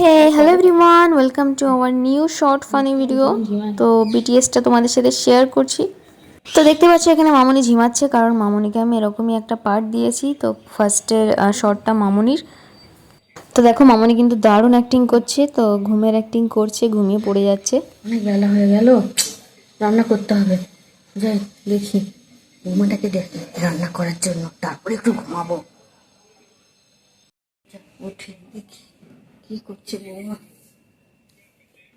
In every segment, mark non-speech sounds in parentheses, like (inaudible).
Hey hello everyone welcome to our new short funny video তো বিটিএসটা তোমাদের সাথে শেয়ার করছি। তো দেখতে পাচ্ছি এখানে মামনি ঝিমাচ্ছে, কারণ মামনিকে আমি এরকমই একটা পার্ট দিয়েছি। তো ফার্স্টের শর্টটা মামনির। তো দেখো, মামনি কিন্তু দারুণ অ্যাক্টিং করছে। তো ঘুমের অ্যাক্টিং করছে, ঘুমিয়ে পড়ে যাচ্ছে। অনেক বেলা হয়ে গেল। রান্না করতে হবে। যাই, দেখি। বৌমাটাকে দেখি, রান্না করার জন্য। তারপরে একটু ঘুমাবো। উঠি দেখি। কি করছে বৌমা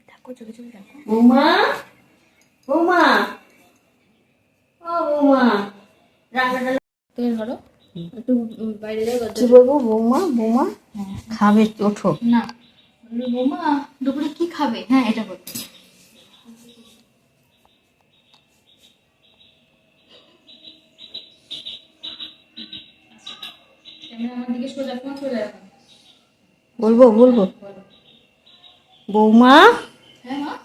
দেখো চোখে চোখে দেখো। বৌমা? বৌমা? ও বৌমা রান্নাটা তুমি ধরো। একটু বাইরে যাই কি বলব বৌমা? বৌমা? খাবে ওঠো। না। বৌমা দুপুরে কি খাবে? হ্যাঁ এটা বলতে আমার দিকে সোজা ফোন চলে আসবে বলব বলব। বৌমা হ্যাঁ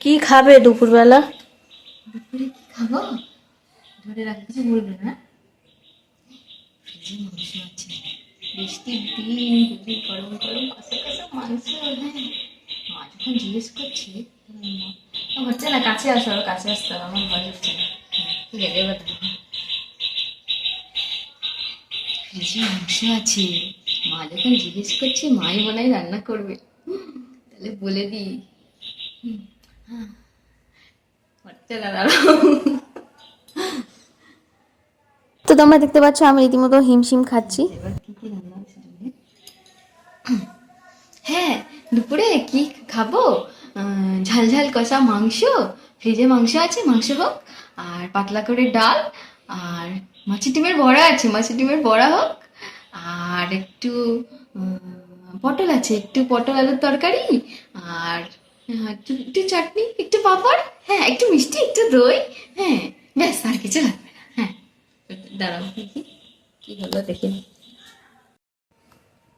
কি খাবে দুপুরবেলা? দুপুরে কি খাব? ধরে রাখ কিছু বলবে না। মাংস আছে। বৃষ্টির দিন খুবই গরম গরম কষা কষা মাংস হ্যাঁ। মা যখন জিজ্ঞেস করছে হচ্ছে না কাছে আসো আরও কাছে আসতে হবে আমার ভয় হচ্ছে না। ঠিক আছে এবার ফ্রিজে মাংস আছে। মা যখন জিজ্ঞেস করছে মাই মনে হয় রান্না করবে তাহলে বলে দিই হ্যাঁ। হচ্ছে না তো তোমরা দেখতে পাচ্ছ আমি রীতিমতো হিমশিম খাচ্ছি। হ্যাঁ দুপুরে কি খাব ঝাল ঝাল কষা মাংস ফ্রিজে মাংস আছে মাংস হোক আর পাতলা করে ডাল আর মাছের ডিমের বড়া আছে মাছের ডিমের বড়া হোক আর একটু পটল আছে, একটু পটল আলুর তরকারি আর একটু একটু চাটনি, একটু পাঁপড় হ্যাঁ একটু মিষ্টি, একটু দই হ্যাঁ ব্যাস, আর কিছু লাগবে না হ্যাঁ। দাঁড়াও কি হলো দেখি।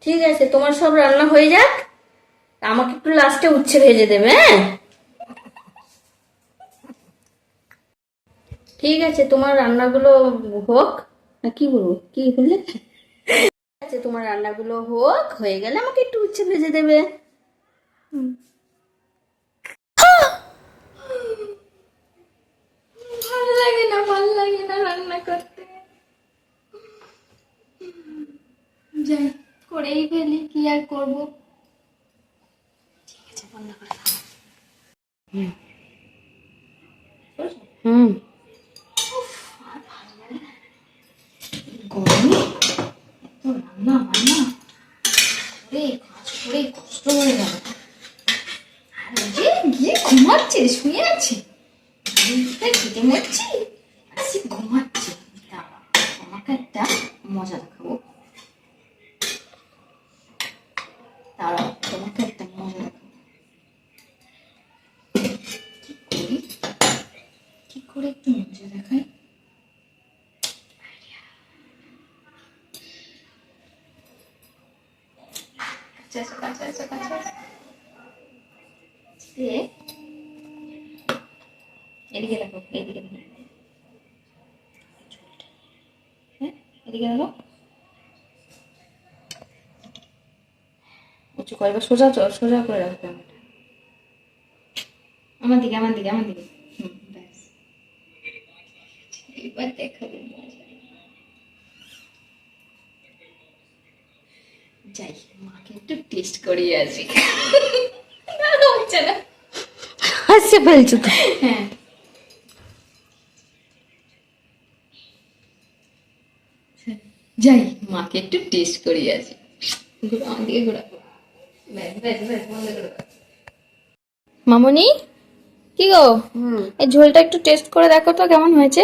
ঠিক আছে, তোমার সব রান্না হয়ে যাক। আমাকে একটু লাস্টে উচ্ছে ভেজে দেবে হ্যাঁ? ঠিক আছে, তোমার রান্নাগুলো হোক। না, কি বলব? কি বললে? আছে তোমার রান্নাগুলো হোক হয়ে গেলে আমাকে একটু উচ্ছে ভেজে দেবে। ভালো লাগে না ভালো লাগে না রান্না করতে। যাই করেই ফেলি কি আর করব? ঠিক আছে বন্ধ করে। হুম গরমে এত রান্না বান্না করে কাজ করে কষ্ট হয়ে গেল আর ওই যে গিয়ে ঘুমাচ্ছে শুয়ে আছে। খেতে মরছি আর সে ঘুমাচ্ছে। আমাকে একটা মজা দেখাবো। দাঁড়াও তোমাকে একটা মজা দেখাবো। কি করি? কি করে একটু মজা দেখাই? কাছে কাছে কাছে দিয়ে এদিকে দেখো এদিকে দেখো। হ্যাঁ এদিকে দেখো। উঁচু করে এবার সোজা সোজা করে রাখবে আমার দিকে আমার দিকে আমার দিকে। হুম ব্যাস। এবার দেখাবো যাই মাকে একটু টেস্ট করিয়ে আসি। হচ্ছে না? হাসে ফেলছো তো হ্যাঁ। যাই মাকে একটু টেস্ট ঘুরো আমার দিকে ঘুরা। করে মামনি? কি গো? এই ঝোলটা একটু টেস্ট করে দেখো তো কেমন হয়েছে?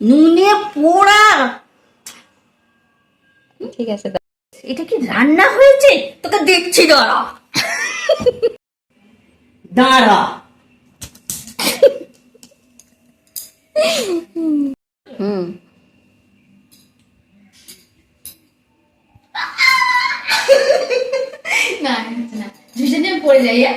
নুনে পোড়া। ঠিক আছে এটা কি রান্না হয়েছে? তোকে দেখছি দাঁড়া। দাঁড়া। হুম। না না ঝুসে পড়ে যাই হ্যাঁ?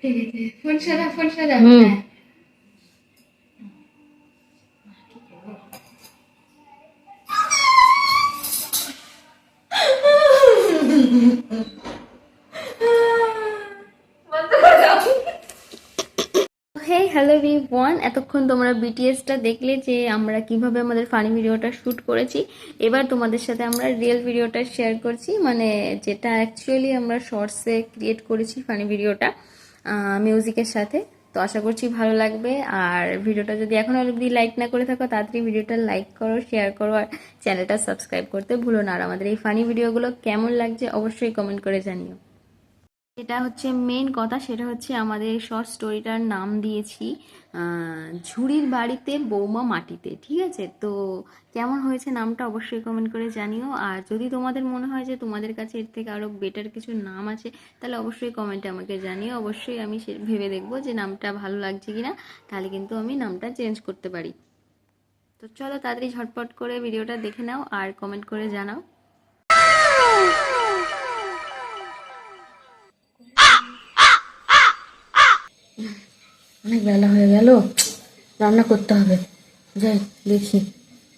ঠিক আছে ফোন সারা ফোন সারা। হ্যাঁ। ওয়ান এতক্ষণ তোমরা বিটিএসটা দেখলে যে আমরা কীভাবে আমাদের ফানি ভিডিওটা শ্যুট করেছি। এবার তোমাদের সাথে আমরা রিয়েল ভিডিওটা শেয়ার করছি মানে যেটা অ্যাকচুয়ালি আমরা শর্টসে ক্রিয়েট করেছি ফানি ভিডিওটা মিউজিকের সাথে। তো আশা করছি ভালো লাগবে। আর ভিডিওটা যদি এখন অবধি লাইক না করে থাকো, তাড়াতাড়ি ভিডিওটা লাইক করো শেয়ার করো, আর চ্যানেলটা সাবস্ক্রাইব করতে ভুলো না। আর আমাদের এই ফানি ভিডিওগুলো কেমন লাগছে অবশ্যই কমেন্ট করে জানিও। এটা হচ্ছে মেন কথা, সেটা হচ্ছে আমাদের শর্ট স্টোরিটার নাম দিয়েছি ঝুড়ির বাড়িতে বৌমা মাটিতে, ঠিক আছে? তো কেমন হয়েছে নামটা অবশ্যই কমেন্ট করে জানিও। আর যদি তোমাদের মনে হয় যে তোমাদের কাছে এর থেকে আরও বেটার কিছু নাম আছে, তাহলে অবশ্যই কমেন্টে আমাকে জানিও। অবশ্যই আমি সে ভেবে দেখব যে নামটা ভালো লাগছে কিনা, তাহলে কিন্তু আমি নামটা চেঞ্জ করতে পারি। তো চলো তাড়াতাড়ি ঝটপট করে ভিডিওটা দেখে নাও আর কমেন্ট করে জানাও। অনেক বেলা হয়ে গেল রান্না করতে হবে। যাই দেখি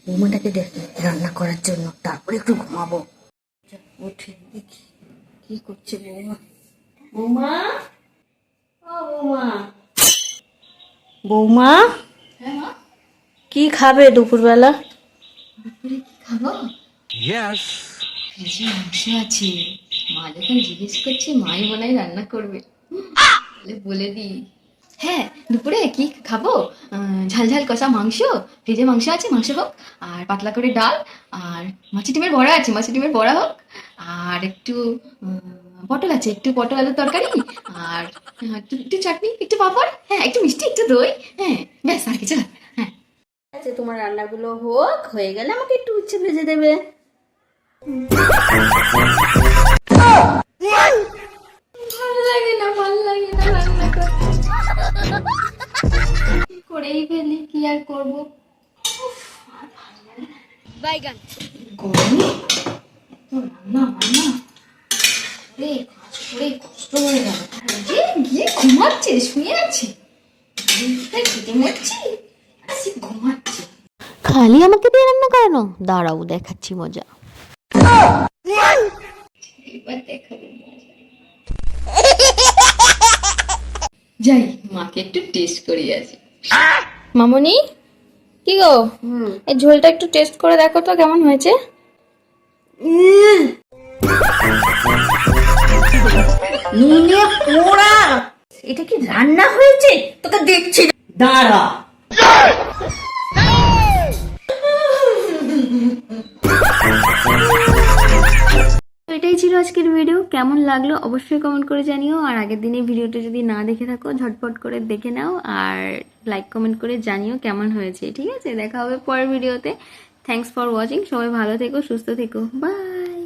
বৌমাটাকে দেখি রান্না করার জন্য তারপরে একটু ঘুমাবো। উঠে দেখি কি করছে বৌমা। বৌমা? বৌমা। বৌমা? হ্যাঁ কি খাবে দুপুরবেলা? দুপুরে কি খাব? মাংস আছে। মা যখন জিজ্ঞেস করছে মাই মনে হয় রান্না করবে। বলে দিই। হ্যাঁ দুপুরে কি খাব আহ, ঝাল ঝাল কষা মাংস ফ্রিজে মাংস আছে মাংস হোক আর পাতলা করে ডাল আর মাছি ডিমের বড়া আছে মাছি ডিমের বড়া হোক আর একটু পটল আছে একটু পটল আলুর তরকারি আর একটু একটু চাটনি একটু পাপড় হ্যাঁ একটু মিষ্টি একটু দই হ্যাঁ ব্যাস আর কিছু। হ্যাঁ আছে তোমার রান্নাগুলো হোক হয়ে গেলে আমাকে একটু উচ্ছে ভেজে দেবে (laughs) করেই ফেলি কি আর করব? গরমে? এত রান্না বান্না? করে কাজ করে কষ্ট হয়ে গেল। গিয়ে ঘুমাচ্ছে শুয়ে আছে। মরছি ঘুমাচ্ছে। খালি আমাকে দিয়ে রান্না করানো? দাঁড়াও দেখাচ্ছি মজা। এবার দেখাবো মজা। যাই। মাকে একটু টেস্ট করি আসি। মামনি? কি গো? এই ঝোলটা একটু টেস্ট করে দেখো তো কেমন হয়েছে। নুনে পোড়া। এটা কি রান্না হয়েছে? তোকে দেখছি। দাঁড়া। ছিল আজকের ভিডিও কেমন লাগল অবশ্যই কমেন্ট করে জানিও। আর আগের দিনের ভিডিওটা যদি না দেখে থাকো, ঝটপট করে দেখে নাও। আর লাইক কমেন্ট করে জানিও কেমন হয়েছে। ঠিক আছে? দেখা হবে পরের ভিডিওতে থ্যাংকস ফর ওয়াচিং সবাই ভালো থেকো, সুস্থ থেকো। বাই